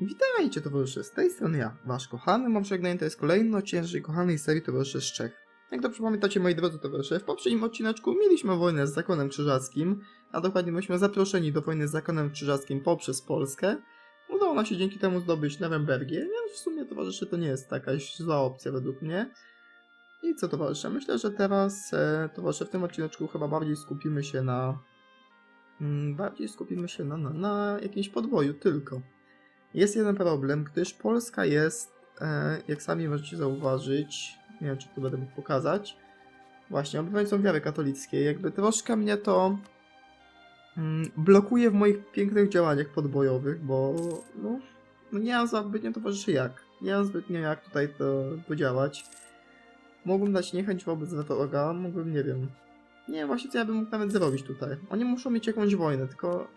Witajcie towarzysze, z tej strony ja, wasz kochany mam żegnanie, to jest kolejny odcinek naszej kochanej serii Towarzysze z Czech. Jak dobrze pamiętacie moi drodzy towarzysze, w poprzednim odcineczku mieliśmy wojnę z zakonem krzyżackim, a dokładnie byliśmy zaproszeni do wojny z zakonem krzyżackim poprzez Polskę. Udało nam się dzięki temu zdobyć Nurembergię, więc w sumie towarzysze to nie jest taka zła opcja według mnie. I co towarzysze, myślę, że teraz e, towarzysze w tym odcineczku chyba bardziej skupimy się na... Mm, bardziej skupimy się na, na, na jakimś podwoju tylko. Jest jeden problem, gdyż Polska jest, e, jak sami możecie zauważyć, nie wiem czy tu będę mógł pokazać, właśnie obrońcą wiary katolickiej. Jakby troszkę mnie to mm, blokuje w moich pięknych działaniach podbojowych, bo no, no nie mam zbytnio towarzyszy jak. Nie mam zbytnio jak tutaj to podziałać. Mógłbym dać niechęć wobec wroga, mógłbym, nie wiem. Nie właśnie co ja bym mógł nawet zrobić tutaj. Oni muszą mieć jakąś wojnę, tylko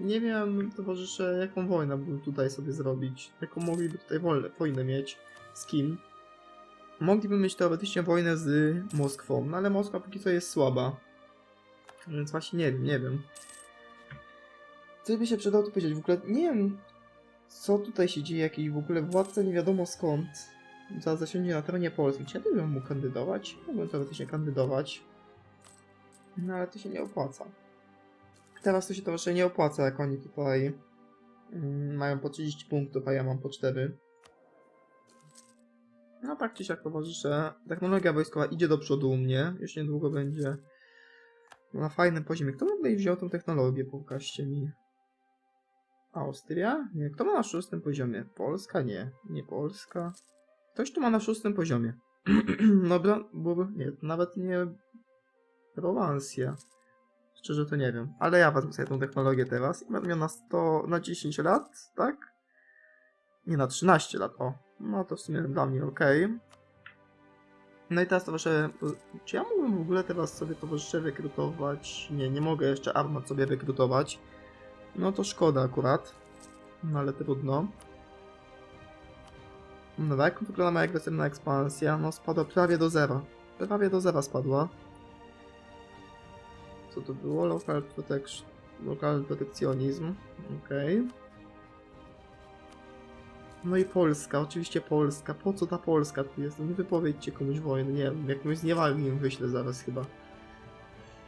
nie wiem, towarzysze, jaką wojnę bym tutaj sobie zrobić. Jaką mogliby tutaj wolę, wojnę mieć. Z kim? Mogliby mieć teoretycznie wojnę z Moskwą, no ale Moskwa póki co jest słaba. Więc właśnie nie wiem, nie wiem. Coś by się przydało tu powiedzieć. W ogóle nie wiem, co tutaj się dzieje. Jakiś w ogóle władca nie wiadomo skąd. Za zasięgnie na terenie Polski. Czy ja bym mógł kandydować? Mógłbym teoretycznie kandydować. No ale to się nie opłaca. Teraz to się troszkę nie opłaca, jak oni tutaj mm, mają po 30 punktów, a ja mam po 4. No tak czy siak towarzysze. Technologia wojskowa idzie do przodu u mnie. Już niedługo będzie na fajnym poziomie. Kto ogóle wziął tą technologię? Pokażcie mi. Austria? Nie. Kto ma na szóstym poziomie? Polska? Nie. Nie Polska. Ktoś tu ma na szóstym poziomie. Dobra, byłoby... Nie, nawet nie... Romansja. Szczerze to nie wiem. Ale ja wezmę sobie tą technologię teraz i będę miał na 100, na 10 lat, tak? Nie, na 13 lat, o. No to w sumie dla mnie ok. No i teraz towarzysze, czy ja mógłbym w ogóle teraz sobie towarzysze rekrutować? Nie, nie mogę jeszcze armat sobie rekrutować. No to szkoda akurat. No ale trudno. No tak, wygląda moja agresywna ekspansja. No spadła prawie do zera. Prawie do zera spadła. Co to było? Local protection. Local protekcjonizm. Okej. No i Polska, oczywiście Polska. Po co ta Polska tu jest? No nie wypowiedźcie komuś wojny, nie wiem, jakąś zniewagę wyślę zaraz chyba.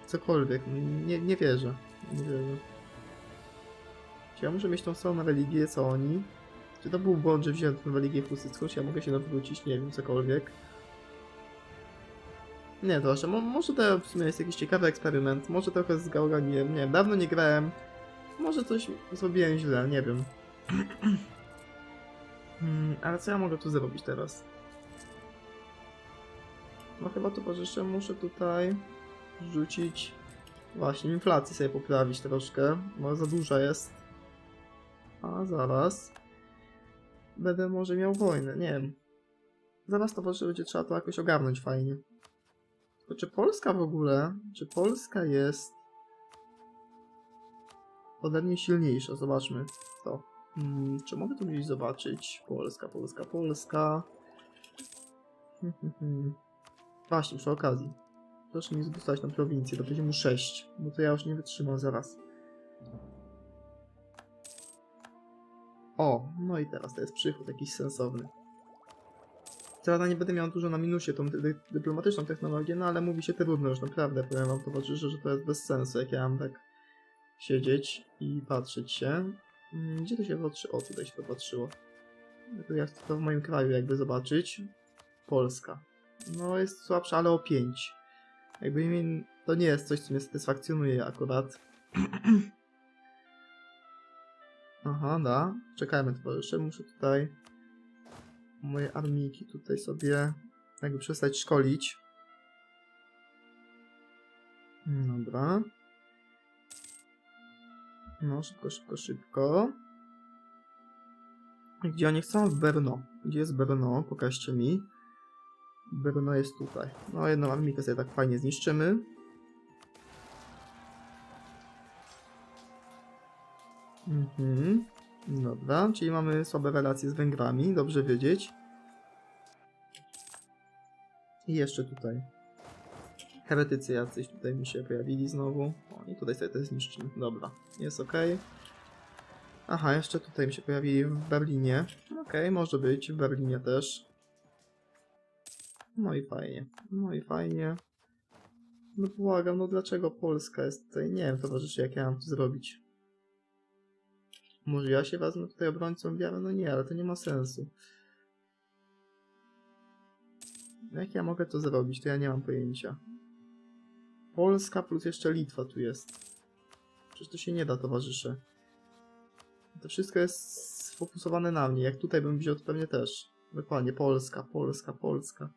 Cokolwiek, nie, nie wierzę. Nie wierzę. Czy ja muszę mieć tą samą religię co oni? Czy to był błąd, że wziąłem tę religię husycką? Czy ja mogę się nawrócić? Nie wiem, cokolwiek. Nie, proszę, mo może to w sumie jest jakiś ciekawy eksperyment, może trochę zgałoganiłem, nie wiem, dawno nie grałem, może coś zrobiłem źle, nie wiem. hmm, ale co ja mogę tu zrobić teraz? No chyba towarzysze muszę tutaj rzucić, właśnie inflację sobie poprawić troszkę, bo za duża jest. A zaraz, będę może miał wojnę, nie wiem. Zaraz towarzysze będzie trzeba to jakoś ogarnąć fajnie. Tylko czy Polska w ogóle, czy Polska jest ode mnie silniejsza? Zobaczmy to. Hmm, czy mogę tu gdzieś zobaczyć? Polska, Polska, Polska. Hmm, hmm, hmm. Właśnie, przy okazji. Proszę mi dostać na prowincję do poziomu 6, bo to ja już nie wytrzymam zaraz. O, no i teraz to jest przychód jakiś sensowny. Teraz nie będę miał dużo na minusie tą dy dy dyplomatyczną technologię, no ale mówi się trudno już naprawdę, powiem wam towarzysze, że to jest bez sensu, jak ja mam tak siedzieć i patrzeć się. Mm, Gdzie to się patrzy? O, tutaj się to patrzyło. To chcę to w moim kraju jakby zobaczyć. Polska. No jest słabsza, ale o 5. Jakby mi- to nie jest coś, co mnie satysfakcjonuje akurat. Aha, da. Czekajmy towarzysze, muszę tutaj moje armijki tutaj sobie jakby przestać szkolić. Dobra. No, szybko, szybko, szybko. Gdzie oni chcą? W Brno. Gdzie jest Brno? Pokażcie mi. Brno jest tutaj. No, jedną armijkę sobie tak fajnie zniszczymy. Mhm. Dobra, czyli mamy słabe relacje z Węgrami, dobrze wiedzieć. I jeszcze tutaj. Heretycy jacyś tutaj mi się pojawili znowu. O, i tutaj sobie to zniszczymy. Dobra, jest ok. Aha, jeszcze tutaj mi się pojawili w Berlinie. Okej, może być w Berlinie też. No i fajnie. No i fajnie. No błagam, no dlaczego Polska jest tutaj? Nie wiem, towarzyszy, jak ja mam to zrobić. Może ja się wezmę tutaj obrońcą wiary? No nie, ale to nie ma sensu. Jak ja mogę to zrobić? To ja nie mam pojęcia. Polska plus jeszcze Litwa tu jest. Przecież to się nie da, towarzysze. To wszystko jest sfokusowane na mnie. Jak tutaj bym wziął, to pewnie też. Dokładnie, Polska, Polska, Polska.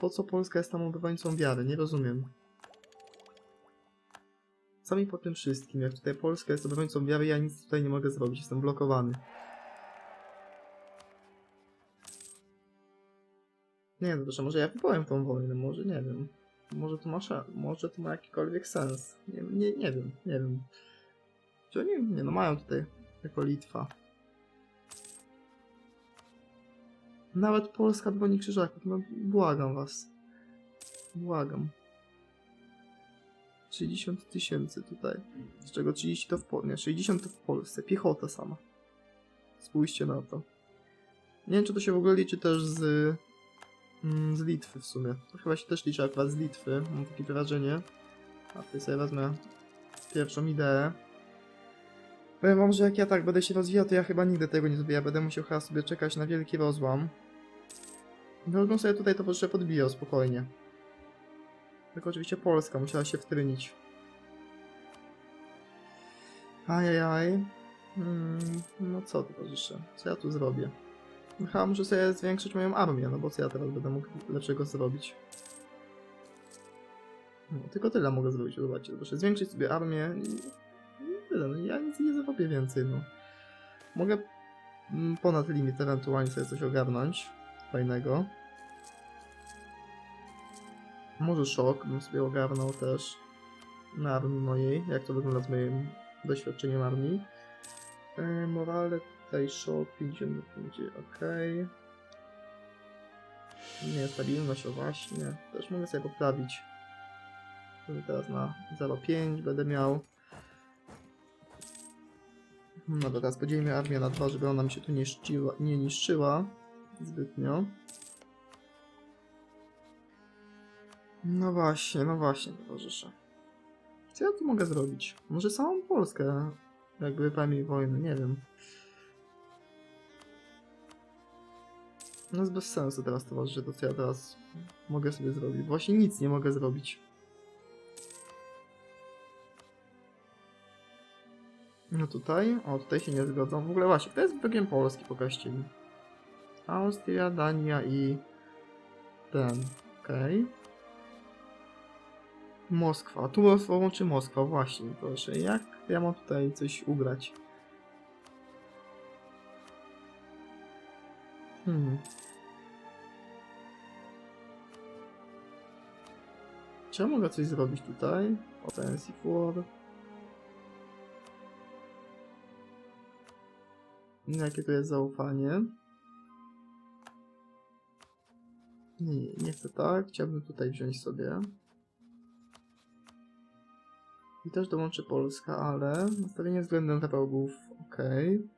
Po co Polska jest tam obrońcą wiary? Nie rozumiem. Co mi po tym wszystkim? Jak tutaj Polska jest obrońcą wiary, ja nic tutaj nie mogę zrobić. Jestem blokowany. Nie no, może ja wypowiem tą wojnę, może nie wiem. Może to ma, może to ma jakikolwiek sens. Nie, nie, nie wiem, nie wiem. Czy oni, nie no, mają tutaj jako Litwa. Nawet Polska broni krzyżaków, no błagam was. Błagam. 60 tysięcy tutaj. Z czego 30 to w Polsce. Nie, 60 to w Polsce. Piechota sama. Spójrzcie na to. Nie wiem, czy to się w ogóle liczy też z, mm, z Litwy w sumie. To chyba się też liczy akurat z Litwy, mam takie wrażenie. A tutaj sobie wezmę pierwszą ideę. Powiem wam, że jak ja tak będę się rozwijał, to ja chyba nigdy tego nie zrobię. Będę musiał chyba sobie czekać na wielki rozłam. Drugą sobie tutaj to proszę podbijał spokojnie. Tylko oczywiście Polska musiała się wtrynić. Ajajaj. Hmm, no co towarzysze? Co ja tu zrobię? Chyba muszę sobie zwiększyć moją armię, no bo co ja teraz będę mógł lepszego zrobić? No, tylko tyle mogę zrobić, zobaczcie. Proszę zwiększyć sobie armię i, i tyle. No, ja nic nie zrobię więcej, no. Mogę mm, ponad limit ewentualnie sobie coś ogarnąć fajnego. Może szok bym sobie ogarnął też na armii mojej, jak to wygląda z moim doświadczeniem armii. E, morale tutaj szok 50 będzie ok. Nie, stabilność, o właśnie. Też mogę sobie poprawić. Teraz na 0,5 będę miał. No dobra, teraz podzielimy armię na dwa, żeby ona mi się tu nie, nie niszczyła zbytnio. No właśnie, no właśnie, towarzysze. Co ja tu mogę zrobić? Może samą Polskę jakby wypamięć wojny, nie wiem. No jest bez sensu teraz towarzysze, to co ja teraz mogę sobie zrobić. Właśnie nic nie mogę zrobić. No tutaj, o tutaj się nie zgodzą. W ogóle właśnie, kto jest wrogiem Polski, pokażcie mi. Austria, Dania i ten, okej. Moskwa. Tu łączy Moskwa, właśnie, proszę. Jak ja mam tutaj coś ugrać? Hmm. Czy ja mogę coś zrobić tutaj? Offensive War. Jakie to jest zaufanie? Nie, nie chcę tak. Chciałbym tutaj wziąć sobie. I też dołączy Polska, ale nastawienie względem wrogów, okej.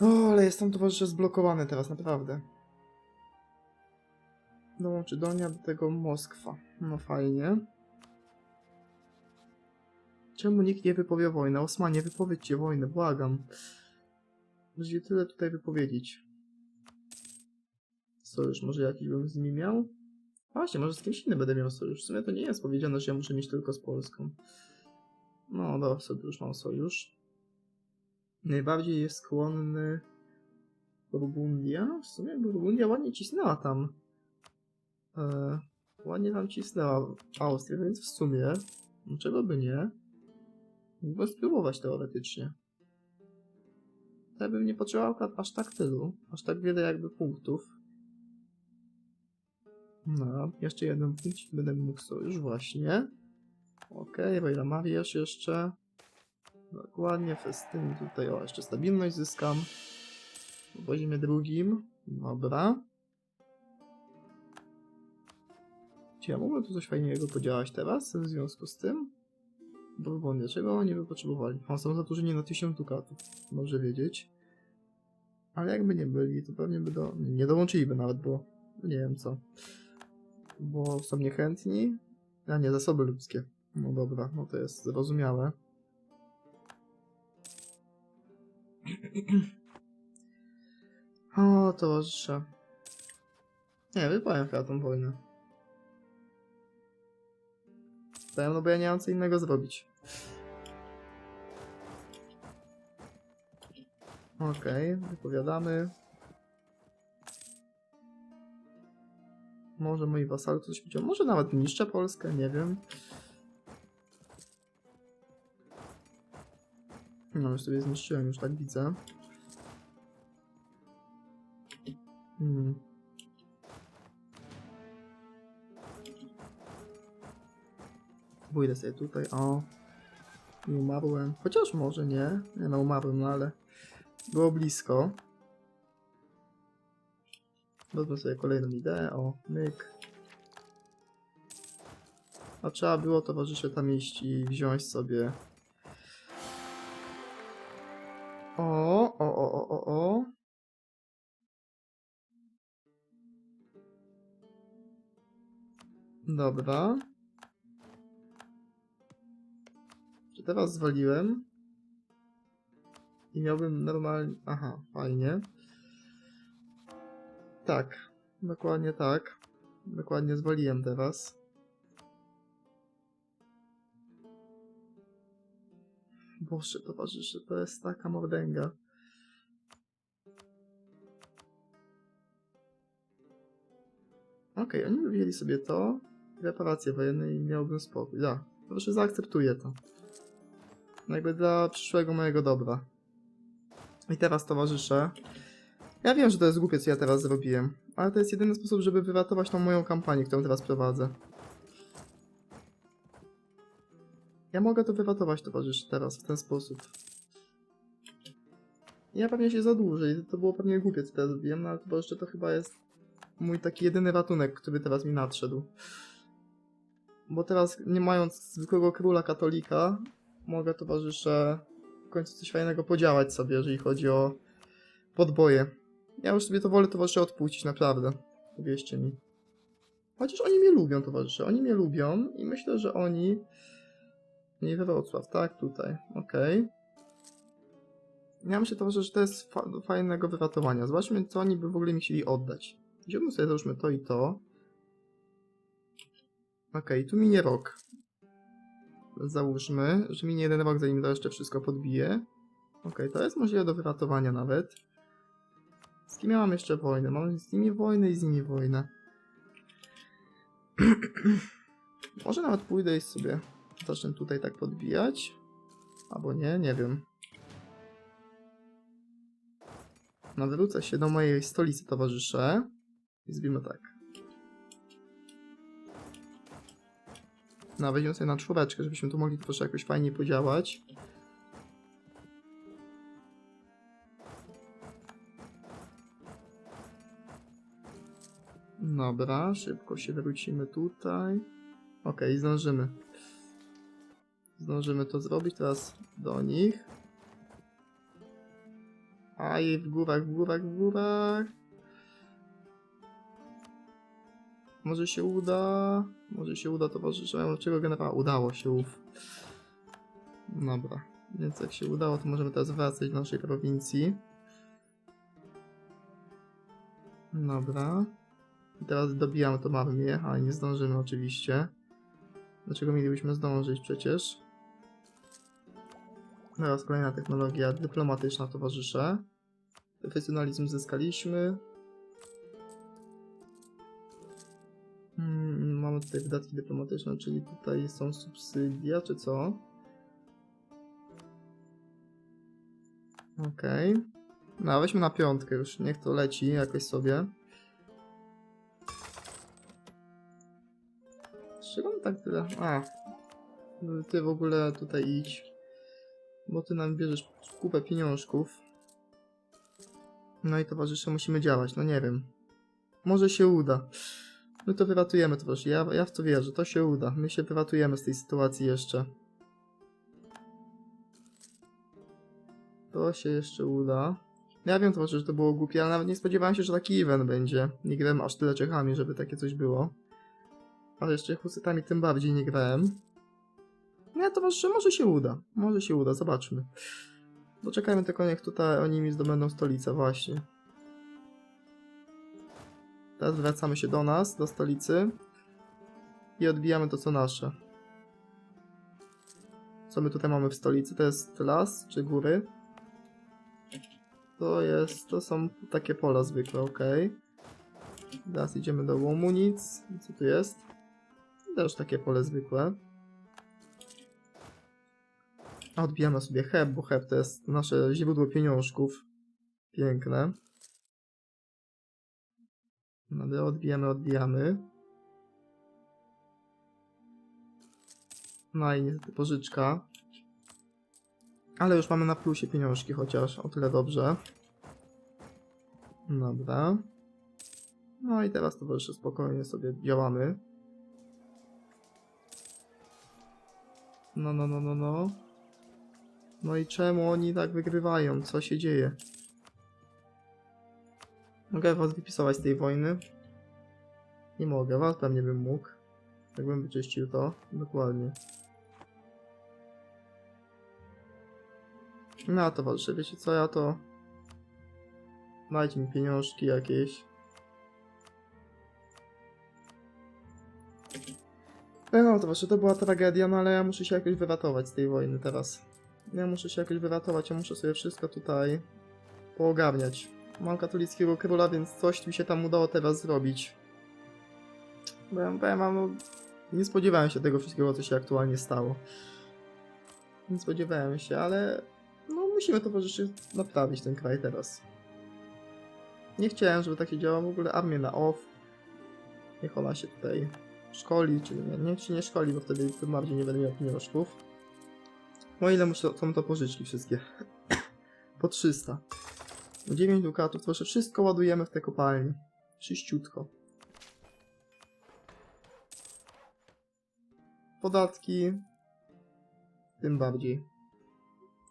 O, ale jestem towarzysze zblokowany teraz, naprawdę. Dołączy Donia, do tego Moskwa. No fajnie. Czemu nikt nie wypowie wojny? Osmanie, wypowiedźcie wojnę, błagam. Możecie tyle tutaj wypowiedzieć. Sojusz może jakiś bym z nimi miał? Właśnie, może z kimś innym będę miał sojusz. W sumie to nie jest powiedziane, że ja muszę mieć tylko z Polską. No, dobra, sobie już mam sojusz. Najbardziej jest skłonny Burgundia. W sumie Burgundia ładnie cisnęła tam. E, ładnie tam cisnęła Austrię, więc w sumie, czego by nie, mógłbym spróbować teoretycznie. Ja bym nie potrzebował aż tak tylu, aż tak wiele jakby punktów. No, jeszcze jeden punkt będę mógł sojusz, właśnie. Okej, okay, Mariasz jeszcze. Dokładnie, festyn tutaj, o, jeszcze stabilność zyskam. W poziomie drugim. Dobra. Czy ja mogę tu coś fajnego podziałać teraz w związku z tym? Bo, bo nie, czego oni by potrzebowali? O, są zadłużeni na 1000 dukatów, dobrze wiedzieć. Ale jakby nie byli, to pewnie by do... nie dołączyliby nawet, bo nie wiem co. Bo są niechętni, a nie, zasoby ludzkie. No dobra, no to jest zrozumiałe. O, towarzysze. Nie, wypowiem chyba tą wojnę. Powiem, no bo ja nie mam co innego zrobić. Okej, wypowiadamy. Może moi wasali coś widzą. Może nawet niszczę Polskę, nie wiem. No, już sobie zniszczyłem, już tak widzę. Hmm. Pójdę sobie tutaj, o. Nie umarłem. Chociaż może nie. Nie no, umarłem, no ale było blisko. Wezmę sobie kolejną ideę, o, myk. A trzeba było towarzysze tam iść i wziąć sobie... O, o, o, o, o, o. Dobra. Czy teraz zwaliłem? I miałbym normalnie... Aha, fajnie. Tak, dokładnie tak. Dokładnie zwaliłem teraz. Boże, towarzysze, to jest taka mordęga. Okej, oni wzięli sobie to, reparacje wojenne i miałbym spokój. Da, proszę zaakceptuję to. Jakby dla przyszłego mojego dobra. I teraz towarzysze. Ja wiem, że to jest głupie, co ja teraz zrobiłem, ale to jest jedyny sposób, żeby wyratować tą moją kampanię, którą teraz prowadzę. Ja mogę to wyratować, towarzysze, teraz, w ten sposób. Ja pewnie się zadłużę i to było pewnie głupie, co teraz zrobiłem, no ale towarzysze, to chyba jest mój taki jedyny ratunek, który teraz mi nadszedł. Bo teraz, nie mając zwykłego króla katolika, mogę, towarzysze, w końcu coś fajnego podziałać sobie, jeżeli chodzi o podboje. Ja już sobie to wolę towarzysze odpuścić, naprawdę. Uwierzcie mi. Chociaż oni mnie lubią, towarzysze. Oni mnie lubią i myślę, że oni... Nie we Wrocław, tak? Tutaj. Okej. Ja myślę, towarzysze, że to jest fa fajnego wyratowania. Zobaczmy, co oni by w ogóle mi chcieli oddać. Wziąłbym sobie, załóżmy to i to. Okej, tu minie rok. Załóżmy, że minie jeden rok, zanim to jeszcze wszystko podbije. Okej, to jest możliwe do wyratowania nawet. Z kim ja mam jeszcze wojnę? Mam z nimi wojnę i z nimi wojnę. Może nawet pójdę i sobie zacznę tutaj tak podbijać. Albo nie, nie wiem. Nawrócę się do mojej stolicy, towarzysze. I zrobimy tak. No, weźmiemy sobie na czwóreczkę, żebyśmy tu mogli troszkę jakoś fajnie podziałać. Dobra, szybko się wrócimy tutaj. Okej, zdążymy. Zdążymy to zrobić teraz do nich. Aj, w górach, w górach, w górach. Może się uda. Może się uda, towarzysze. Dlaczego generała? Udało się, uf. Dobra. Więc jak się udało, to możemy teraz wracać do naszej prowincji. Dobra. Teraz dobijamy tą armię, ale nie zdążymy oczywiście. Dlaczego mielibyśmy zdążyć przecież? Teraz kolejna technologia dyplomatyczna towarzysze. Profesjonalizm zyskaliśmy. Hmm, mamy tutaj wydatki dyplomatyczne, czyli tutaj są subsydia, czy co? Okej. No, weźmy na piątkę już, niech to leci jakoś sobie. Czego on tak tyle? A. Ty w ogóle tutaj idź. Bo ty nam bierzesz kupę pieniążków. No i towarzysze, musimy działać. No nie wiem. Może się uda. My to wywatujemy, towarzysze. Ja, ja w to wierzę. To się uda. My się wywatujemy z tej sytuacji jeszcze. To się jeszcze uda. Ja wiem, towarzysze, że to było głupie, ale nawet nie spodziewałem się, że taki event będzie. Nie grałem aż tyle Czechami, żeby takie coś było. Ale jeszcze Husytami tym bardziej nie grałem. Nie, to może, się uda. Może się uda, zobaczmy. Poczekajmy tylko, niech tutaj oni mi zdobędą stolicę, właśnie. Teraz wracamy się do nas, do stolicy. I odbijamy to, co nasze. Co my tutaj mamy w stolicy? To jest las czy góry? To jest, to są takie pola zwykłe, ok. Teraz idziemy do Łomunic. Co tu jest? Też takie pole zwykłe. Odbijamy sobie heb, bo heb to jest nasze źródło pieniążków. Piękne. Dobra, odbijamy, odbijamy. No i niestety pożyczka. Ale już mamy na plusie pieniążki chociaż, o tyle dobrze. Dobra. No i teraz towarzysze spokojnie sobie działamy. No, no, no, no, no. No i czemu oni tak wygrywają? Co się dzieje? Mogę was wypisować z tej wojny? Nie mogę, was pewnie bym mógł. Jakbym wyczyścił to. Dokładnie. No towarzysze, wiecie co, ja to... Dajcie mi pieniążki jakieś. No towarzysze, to była tragedia, no ale ja muszę się jakoś wyratować z tej wojny teraz. Ja muszę się jakoś wyratować, ja muszę sobie wszystko tutaj poogarniać. Mam katolickiego króla, więc coś mi się tam udało teraz zrobić. Ja powiem wam, no, nie spodziewałem się tego wszystkiego, co się aktualnie stało. Nie spodziewałem się, ale no musimy towarzyszy naprawić ten kraj teraz. Nie chciałem, żeby tak się działo w ogóle armię na off. Niech ona się tutaj szkoli, czy nie, niech się nie szkoli, bo wtedy tym bardziej nie będę miał pieniążków. O ile muszę, są to pożyczki wszystkie? po 300. 9 dukatów, to wszystko ładujemy w te kopalnie. Czyściutko. Podatki. Tym bardziej.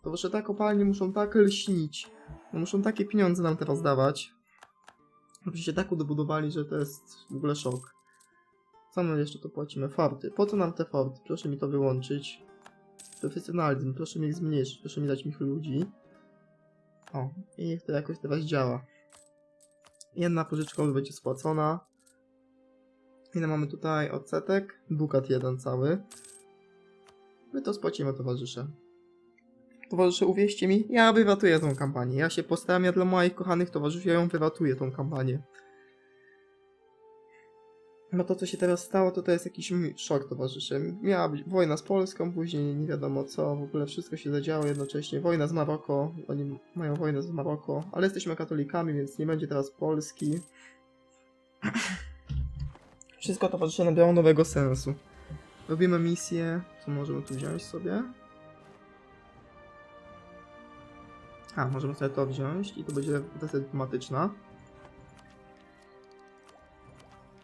To wasze te kopalnie muszą tak lśnić. No muszą takie pieniądze nam teraz dawać. Żeby się tak udobudowali, że to jest w ogóle szok. My jeszcze tu płacimy? Forty. Po co nam te forty? Proszę mi to wyłączyć. Profesjonalizm. Proszę mi zmniejszyć. Proszę mi dać mi ludzi. O, i niech to jakoś teraz działa. Jedna pożyczka już będzie spłacona. Ile mamy tutaj odsetek? Dukat jeden cały. My to spłacimy, towarzysze. Towarzysze, uwierzcie mi, ja wyratuję tą kampanię. Ja się postaram, ja dla moich kochanych towarzyszy, ja ją wyratuję, tą kampanię. No to, co się teraz stało, to to jest jakiś szok, towarzysze. Miała być wojna z Polską, później nie wiadomo co, w ogóle wszystko się zadziało jednocześnie. Wojna z Maroko, oni mają wojnę z Maroko, ale jesteśmy katolikami, więc nie będzie teraz Polski. Wszystko towarzysze nabrało nowego sensu. Robimy misję, co możemy tu wziąć sobie? A, możemy sobie to wziąć i to będzie wersja dyplomatyczna.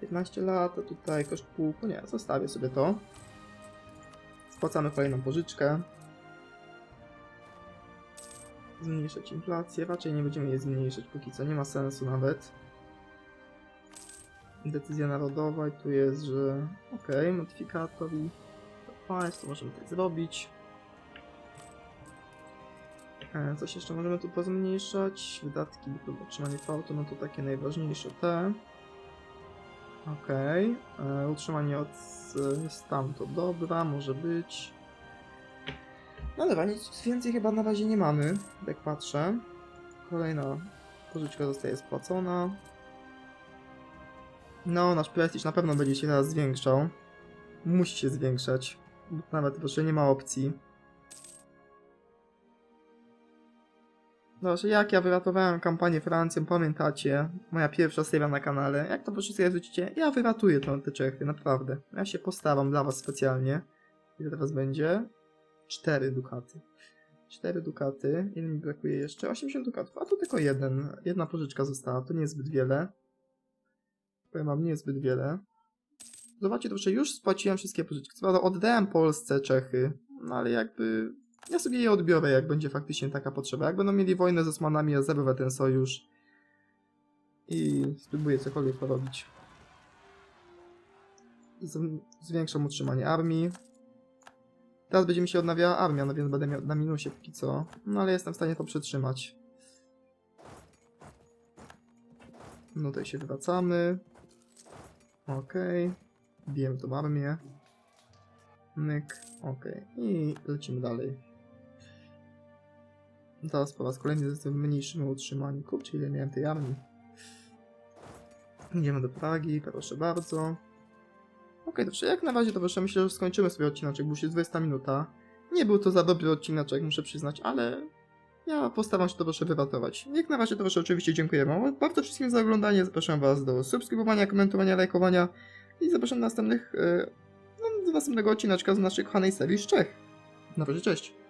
15 lat, a tutaj koszt półku, nie, zostawię sobie to. Spłacamy kolejną pożyczkę. Zmniejszać inflację, raczej nie będziemy jej zmniejszać póki co, nie ma sensu nawet. Decyzja narodowa i tu jest, że ok, modyfikator i państwo możemy tak zrobić. E, Coś jeszcze możemy tu pozmniejszać. Wydatki lub utrzymanie fałtu, no to takie najważniejsze te. Okej. E, Utrzymanie od e, to dobra, może być. No dobra, nic więcej chyba na razie nie mamy, jak patrzę. Kolejna pożyczka zostaje spłacona. No, nasz prestiż na pewno będzie się teraz zwiększał. Musi się zwiększać. Nawet proszę, nie ma opcji. Dobrze, jak ja wyratowałem kampanię Francją, pamiętacie? Moja pierwsza seria na kanale. Jak to proszę sobie zwrócicie? Ja wyratuję tą, te Czechy, naprawdę. Ja się postaram dla was specjalnie. Ile teraz będzie? 4 dukaty. 4 dukaty. Ile mi brakuje jeszcze? 80 dukatów. A tu tylko jeden. Jedna pożyczka została. To nie jest zbyt wiele. Powiem wam, nie jest zbyt wiele. Zobaczcie, to że już spłaciłem wszystkie pożyczki. Co prawda oddałem Polsce Czechy. No ale jakby Ja sobie je odbiorę, jak będzie faktycznie taka potrzeba. Jak będą mieli wojnę z Osmanami, ja zerwę ten sojusz i spróbuję cokolwiek porobić. Zwiększam utrzymanie armii. Teraz będzie mi się odnawiała armia, no więc będę miał na minusie póki co. No ale jestem w stanie to przetrzymać. No tutaj się wracamy. Okej. Bijemy tą armię. Myk. Okej. I lecimy dalej. Teraz po raz kolejny jestem w mniejszym utrzymaniu. Kurczę, ile miałem tej armii. Idziemy do Pragi, proszę bardzo. Okej, dobrze, jak na razie proszę, myślę, że skończymy sobie odcineczek, bo już jest 20 minuta. Nie był to za dobry odcineczek, muszę przyznać, ale ja postaram się to proszę wyratować. Jak na razie proszę oczywiście dziękuję wam bardzo wszystkim za oglądanie, zapraszam was do subskrybowania, komentowania, lajkowania i zapraszam do następnych, e, no, do następnego odcineczka z naszej kochanej serii z Czech. Na razie, cześć!